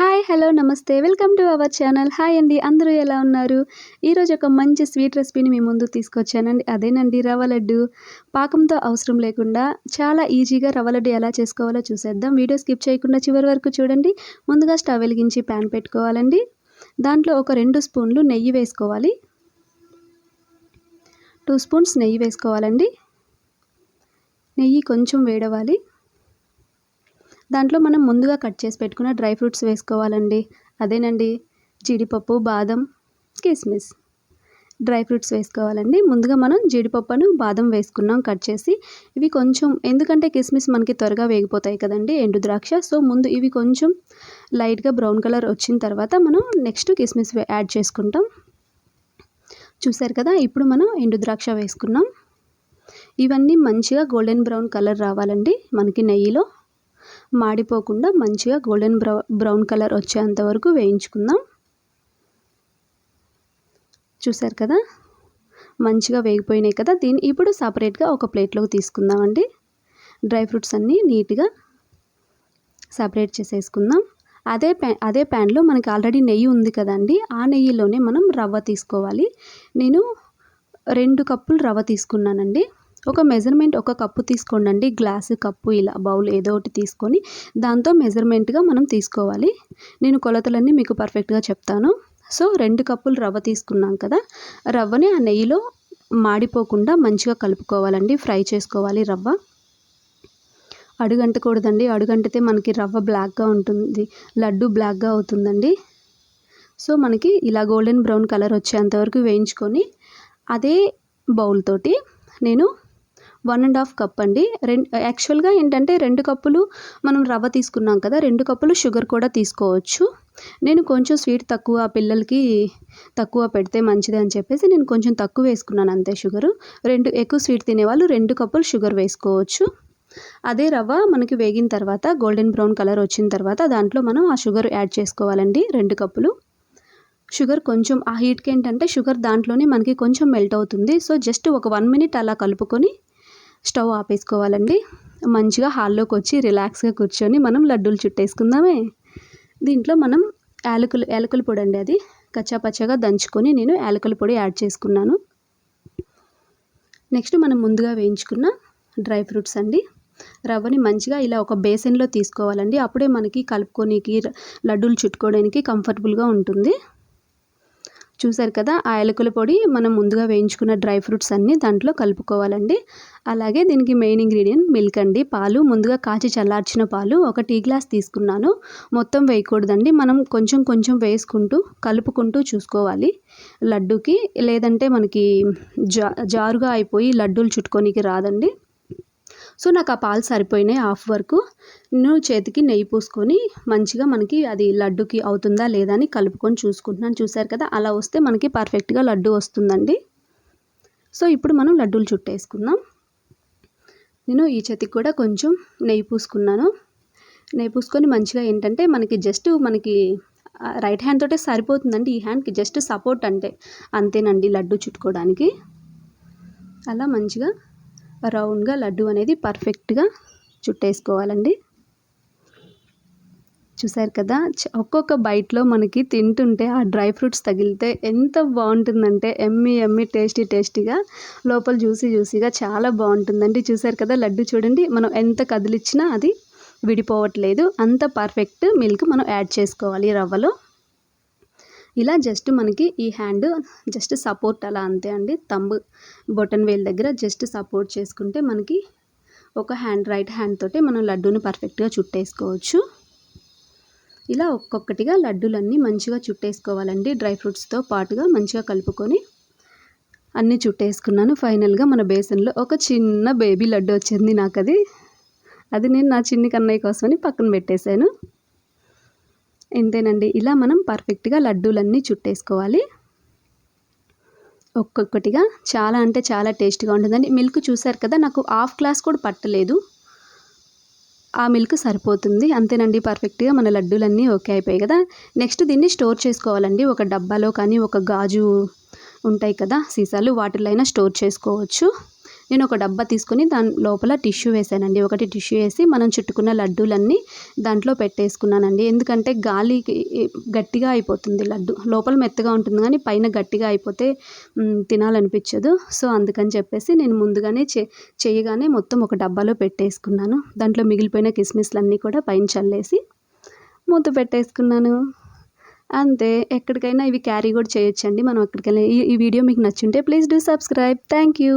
Hi hello నమస్తే. Welcome to our channel. Hi అండి అందరూ ఎలా ఉన్నారు? ఈరోజు ఒక మంచి స్వీట్ రెసిపీని మీ ముందు తీసుకొచ్చానండి. అదేనండి రవ్వ లడ్డు. పాకంతో అవసరం లేకుండా చాలా ఈజీగా రవ్వ లడ్డు ఎలా చేసుకోవాలో చూసేద్దాం. వీడియో స్కిప్ చేయకుండా చివరి వరకు చూడండి. ముందుగా స్టవ్ వెలిగించి ప్యాన్ పెట్టుకోవాలండి. దాంట్లో ఒక రెండు స్పూన్లు నెయ్యి వేసుకోవాలి. టూ స్పూన్స్ నెయ్యి వేసుకోవాలండి. నెయ్యి కొంచెం వేడవాలి దాంట్లో మనం ముందుగా కట్ చేసి పెట్టుకున్న డ్రై ఫ్రూట్స్ వేసుకోవాలండి. అదేనండి జీడిపప్పు బాదం కిస్మిస్. డ్రై ఫ్రూట్స్ వేసుకోవాలండి. ముందుగా మనం జీడిపప్పును బాదం వేసుకున్నాం కట్ చేసి. ఇవి కొంచెం ఎందుకంటే కిస్మిస్ మనకి త్వరగా వేగిపోతాయి కదండి ఎండు ద్రాక్ష. సో ముందు ఇవి కొంచెం లైట్గా బ్రౌన్ కలర్ వచ్చిన తర్వాత మనం నెక్స్ట్ కిస్మిస్ యాడ్ చేసుకుంటాం. చూసారు కదా ఇప్పుడు మనం ఎండు ద్రాక్ష వేసుకున్నాం. ఇవన్నీ మంచిగా గోల్డెన్ బ్రౌన్ కలర్ రావాలండి మనకి నెయ్యిలో. మాడిపోకుండా మంచిగా గోల్డెన్ బ్రౌ బ్రౌన్ కలర్ వచ్చేంత వరకు వేయించుకుందాం. చూసారు కదా? మంచిగా వేగిపోయినాయి కదా? దీన్ని ఇప్పుడు సపరేట్గా ఒక ప్లేట్లోకి తీసుకుందామండి. డ్రై ఫ్రూట్స్ అన్నీ నీట్గా సపరేట్ చేసేసుకుందాం. అదే ప్యా అదే ప్యాన్లో మనకి ఆల్రెడీ నెయ్యి ఉంది కదండి ఆ నెయ్యిలోనే మనం రవ్వ తీసుకోవాలి. నేను రెండు కప్పులు రవ్వ తీసుకున్నానండి. ఒక మెజర్మెంట్ ఒక కప్పు తీసుకోండి గ్లాసు కప్పు ఇలా బౌల్ ఏదో ఒకటి తీసుకొని దాంతో మెజర్మెంట్గా మనం తీసుకోవాలి. నేను కొలతలన్నీ మీకు పర్ఫెక్ట్గా చెప్తాను. సో రెండు కప్పులు రవ్వ తీసుకున్నాం కదా. రవ్వని ఆ నెయ్యిలో మాడిపోకుండా మంచిగా కలుపుకోవాలండి. ఫ్రై చేసుకోవాలి రవ్వ. అడుగంటకూడదండి. అడుగంటితే మనకి రవ్వ బ్లాక్గా ఉంటుంది. లడ్డు బ్లాక్గా అవుతుందండి. సో మనకి ఇలా గోల్డెన్ బ్రౌన్ కలర్ వచ్చేంతవరకు వేయించుకొని అదే బౌల్ తోటి నేను వన్ అండ్ హాఫ్ కప్ అండి. రెండు యాక్చువల్గా ఏంటంటే రెండు కప్పులు మనం రవ్వ తీసుకున్నాం కదా రెండు కప్పులు షుగర్ కూడా తీసుకోవచ్చు. నేను కొంచెం స్వీట్ తక్కువ పిల్లలకి తక్కువ పెడితే మంచిది అని చెప్పేసి నేను కొంచెం తక్కువ వేసుకున్నాను అంతే షుగరు. రెండు ఎక్కువ స్వీట్ తినేవాళ్ళు రెండు కప్పులు షుగర్ వేసుకోవచ్చు. అదే రవ్వ మనకి వేగిన తర్వాత గోల్డెన్ బ్రౌన్ కలర్ వచ్చిన తర్వాత దాంట్లో మనం ఆ షుగర్ యాడ్ చేసుకోవాలండి రెండు కప్పులు. షుగర్ కొంచెం ఆ హీట్కి ఏంటంటే షుగర్ దాంట్లోనే మనకి కొంచెం మెల్ట్ అవుతుంది. సో జస్ట్ ఒక వన్ మినిట్ అలా కలుపుకొని స్టవ్ ఆపేసుకోవాలండి. మంచిగా హాల్లోకి వచ్చి రిలాక్స్గా కూర్చొని మనం లడ్డూలు చుట్టేసుకుందామే. దీంట్లో మనం యాలకులు యాలకుల పొడి అండి అది. కచ్చాపచ్చాగా దంచుకొని నేను యాలకుల పొడి యాడ్ చేసుకున్నాను. నెక్స్ట్ మనం ముందుగా వేయించుకున్న డ్రై ఫ్రూట్స్ అండి. రవ్వని మంచిగా ఇలా ఒక బేసన్లో తీసుకోవాలండి. అప్పుడే మనకి కలుపుకోనికి లడ్డూలు చుట్టుకోవడానికి కంఫర్టబుల్గా ఉంటుంది. చూసారు కదా ఆ యాలకుల పొడి మనం ముందుగా వేయించుకున్న డ్రై ఫ్రూట్స్ అన్నీ దాంట్లో కలుపుకోవాలండి. అలాగే దీనికి మెయిన్ ఇంగ్రీడియంట్ మిల్క్ అండి. పాలు ముందుగా కాచి చల్లార్చిన పాలు ఒక టీ గ్లాస్ తీసుకున్నాను. మొత్తం వేయకూడదండి. మనం కొంచెం కొంచెం వేసుకుంటూ కలుపుకుంటూ చూసుకోవాలి. లడ్డుకి లేదంటే మనకి జా జారుగా అయిపోయి లడ్డూలు చుట్టుకోనికి రాదండి. సో నాకు ఆ పాలు సరిపోయినాయి హాఫ్ వరకు. నేను చేతికి నెయ్యి పూసుకొని మంచిగా మనకి అది లడ్డుకి అవుతుందా లేదా అని కలుపుకొని చూసుకుంటున్నాను. చూసారు కదా అలా వస్తే మనకి పర్ఫెక్ట్గా లడ్డు వస్తుందండి. సో ఇప్పుడు మనం లడ్డూలు చుట్టేసుకుందాం. నేను ఈ చేతికి కూడా కొంచెం నెయ్యి పూసుకున్నాను. నెయ్యి పూసుకొని మంచిగా ఏంటంటే మనకి జస్ట్ మనకి రైట్ హ్యాండ్ తోటే సరిపోతుందండి. ఈ హ్యాండ్కి జస్ట్ సపోర్ట్ అంటే అంతేనండి లడ్డు చుట్టుకోవడానికి. అలా మంచిగా రౌండ్గా లడ్డు అనేది పర్ఫెక్ట్గా చుట్టేసుకోవాలండి. చూసారు కదా ఒక్కొక్క బైట్లో మనకి తింటుంటే ఆ డ్రై ఫ్రూట్స్ తగిలితే ఎంత బాగుంటుందంటే ఎమ్మి ఎమ్మి టేస్టీ టేస్టీగా లోపల జ్యూసీ జ్యూసీగా చాలా బాగుంటుందండి. చూసారు కదా లడ్డు చూడండి మనం ఎంత కదిలిచ్చినా అది విడిపోవట్లేదు. అంత పర్ఫెక్ట్ మిల్క్ మనం యాడ్ చేసుకోవాలి రవ్వలో. ఇలా జస్ట్ మనకి ఈ హ్యాండ్ జస్ట్ సపోర్ట్ అలా అంతే అండి. తంబు బొటన్ వేల్ దగ్గర జస్ట్ సపోర్ట్ చేసుకుంటే మనకి ఒక హ్యాండ్ రైట్ హ్యాండ్ తోటే మనం లడ్డూని పర్ఫెక్ట్గా చుట్టేసుకోవచ్చు. ఇలా ఒక్కొక్కటిగా లడ్డూలన్నీ మంచిగా చుట్టేసుకోవాలండి. డ్రై ఫ్రూట్స్తో పాటుగా మంచిగా కలుపుకొని అన్నీ చుట్టేసుకున్నాను. ఫైనల్గా మన బేసన్లో ఒక చిన్న బేబీ లడ్డు వచ్చింది నాకు అది అది నేను నా చిన్ని కన్నయ్య కోసమని పక్కన పెట్టేశాను. ఇంతేనండి. ఇలా మనం పర్ఫెక్ట్గా లడ్డూలన్నీ చుట్టేసుకోవాలి. ఒక్కొక్కటిగా చాలా అంటే చాలా టేస్ట్గా ఉంటుందండి. మిల్క్ చూసారు కదా నాకు హాఫ్ గ్లాస్ కూడా పట్టలేదు. ఆ మిల్క్ సరిపోతుంది. అంతేనండి పర్ఫెక్ట్గా మన లడ్డూలన్నీ ఓకే అయిపోయాయి కదా. నెక్స్ట్ దీన్ని స్టోర్ చేసుకోవాలండి. ఒక డబ్బాలో కానీ ఒక గాజు ఉంటాయి కదా సీసాలు వాటిలో అయినా స్టోర్ చేసుకోవచ్చు. నేను ఒక డబ్బా తీసుకొని దాని లోపల టిష్యూ వేసానండి. ఒకటి టిష్యూ వేసి మనం చుట్టుకున్న లడ్డూలన్నీ దాంట్లో పెట్టేసుకున్నానండి. ఎందుకంటే గాలికి గట్టిగా అయిపోతుంది లడ్డు. లోపల మెత్తగా ఉంటుంది కానీ పైన గట్టిగా అయిపోతే తినాలనిపించదు. సో అందుకని చెప్పేసి నేను ముందుగానే చే చేయగానే మొత్తం ఒక డబ్బాలో పెట్టేసుకున్నాను. దాంట్లో మిగిలిపోయిన కిస్మిస్లన్నీ కూడా పైన చల్లేసి మూత పెట్టేసుకున్నాను. అంతే. ఎక్కడికైనా ఇవి క్యారీ కూడా చేయొచ్చండి. మనం ఎక్కడికైనా ఈ ఈ వీడియో మీకు నచ్చుంటే please do subscribe. Thank you.